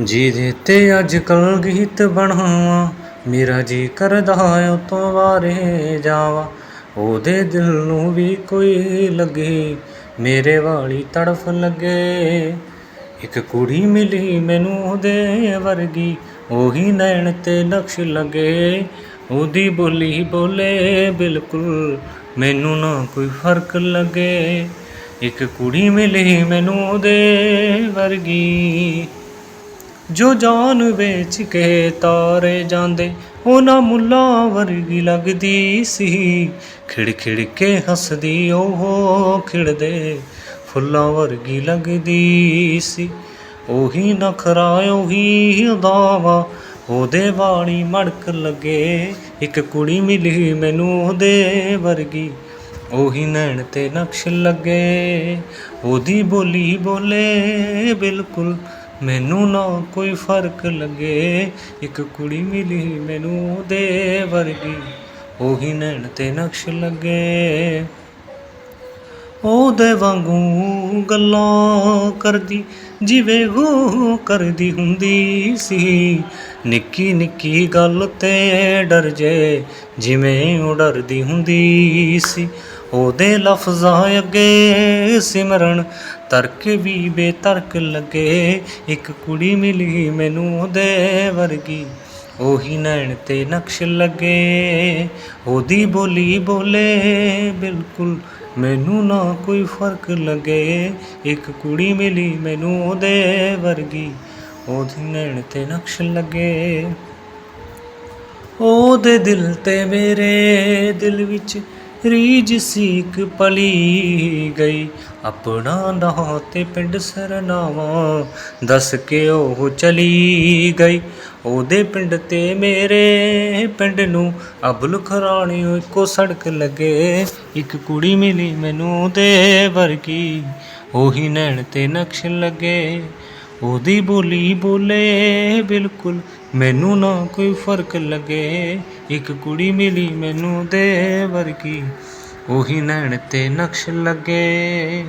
ਜਿਹਦੇ ਤੇ ਅੱਜ ਕੱਲ ਗੀਤ ਬਣਾਵਾਂ। ਮੇਰਾ ਜੀ ਕਰਦਾ ਉਹ ਤੋਂ ਵਾਰੇ ਜਾਵਾਂ। ਉਹਦੇ ਦਿਲ ਨੂੰ ਵੀ ਕੋਈ ਲੱਗੇ, ਮੇਰੇ ਵਾਲੀ ਤੜਫ ਲੱਗੇ। ਇੱਕ ਕੁੜੀ ਮਿਲੀ ਮੈਨੂੰ ਉਹਦੇ ਵਰਗੀ, ਉਹੀ ਨੈਣ ਤੇ ਨਕਸ਼ ਲੱਗੇ। ਉਹਦੀ ਬੋਲੀ ਬੋਲੇ ਬਿਲਕੁਲ ਮੈਨੂੰ ਨਾ ਕੋਈ ਫ਼ਰਕ ਲੱਗੇ। ਇੱਕ ਕੁੜੀ ਮਿਲੀ ਮੈਨੂੰ ਉਹਦੇ ਵਰਗੀ ਜੋ ਜਾਨ ਵੇਚ ਕੇ ਤਾਰੇ ਜਾਂਦੇ, ਉਹਨਾਂ ਮੁੱਲਾਂ ਵਰਗੀ ਲੱਗਦੀ ਸੀ। ਖਿੜ ਖਿੜ ਕੇ ਹੱਸਦੀ ਉਹ ਖਿੜਦੇ, ਫੁੱਲਾਂ ਵਰਗੀ ਲੱਗਦੀ ਸੀ। ਉਹੀ ਨਖਰਾ, ਉਹੀ ਅਦਾਵਾ ਉਹਦੇ ਵਾਲੀ ਮੜਕ ਲੱਗੇ, ਇੱਕ ਕੁੜੀ ਮਿਲੀ ਮੈਨੂੰ ਉਹਦੇ ਵਰਗੀ। ਉਹੀ ਨੈਣ ਤੇ ਨਕਸ਼ ਲੱਗੇ, ਉਹਦੀ ਬੋਲੀ ਬੋਲੇ ਬਿਲਕੁਲ ਮੈਨੂੰ ਨਾ ਕੋਈ ਫ਼ਰਕ ਲੱਗੇ। ਇੱਕ ਕੁੜੀ ਮਿਲੀ ਮੈਨੂੰ ਉਹਦੇ ਵਰਗੀ। ਉਹੀ ਨੈਣ ਤੇ ਨਕਸ਼ ਲੱਗੇ। ਉਹਦੇ ਵਾਂਗੂ ਗੱਲਾਂ ਕਰਦੀ, ਜਿਵੇਂ ਉਹ ਕਰਦੀ ਹੁੰਦੀ ਸੀ। ਨਿੱਕੀ ਨਿੱਕੀ ਗੱਲ ਤੇ ਡਰ ਜੇ, ਜਿਵੇਂ ਉਹ ਡਰਦੀ ਹੁੰਦੀ ਸੀ। ਉਹਦੇ ਲਫ਼ਜ਼ਾਂ ਅੱਗੇ ਸਿਮਰਨ ਤਰਕ ਵੀ ਬੇਤਰਕ ਲੱਗੇ, ਇੱਕ ਕੁੜੀ ਮਿਲੀ ਮੈਨੂੰ ਉਹਦੇ ਵਰਗੀ। ਉਹੀ ਨੈਣ ਤੇ ਨਕਸ਼ ਲੱਗੇ, ਉਹਦੀ ਬੋਲੀ ਬੋਲੇ, ਬਿਲਕੁਲ ਮੈਨੂੰ ਨਾ ਕੋਈ ਫ਼ਰਕ ਲੱਗੇ। ਇੱਕ ਕੁੜੀ ਮਿਲੀ ਮੈਨੂੰ ਉਹਦੇ ਵਰਗੀ, ਉਹਦੀ ਨੈਣ ਤੇ ਨਕਸ਼ ਲੱਗੇ। ਉਹਦੇ ਦਿਲ ਤੇ ਮੇਰੇ ਦਿਲ ਵਿੱਚ ਰੀਝ ਸੀਕ ਪਲੀ ਗਈ। ਆਪਣਾ ਨਾਂ ਤੇ ਪਿੰਡ ਸਰਨਾਵਾ ਦੱਸ ਕੇ ਉਹ ਚਲੀ ਗਈ। ਉਹਦੇ ਪਿੰਡ ਤੇ ਮੇਰੇ ਪਿੰਡ ਨੂੰ ਅਬੁਲ ਖਰਾਣੀ ਇੱਕੋ ਸੜਕ ਲੱਗੇ। ਇੱਕ ਕੁੜੀ ਮਿਲੀ ਮੈਨੂੰ ਉਹਦੇ ਵਰਗੀ। ਉਹੀ ਨੈਣ ਤੇ ਨਕਸ਼ ਲੱਗੇ। ਉਹਦੀ ਬੋਲੀ ਬੋਲੇ, ਬਿਲਕੁਲ ਮੈਨੂੰ ਨਾ ਕੋਈ ਫ਼ਰਕ ਲੱਗੇ। ਇੱਕ ਕੁੜੀ ਮਿਲੀ ਮੈਨੂੰ ਦੇ ਵਰਗੀ, ਉਹੀ ਨੈਣ ਤੇ ਨਕਸ਼ ਲੱਗੇ।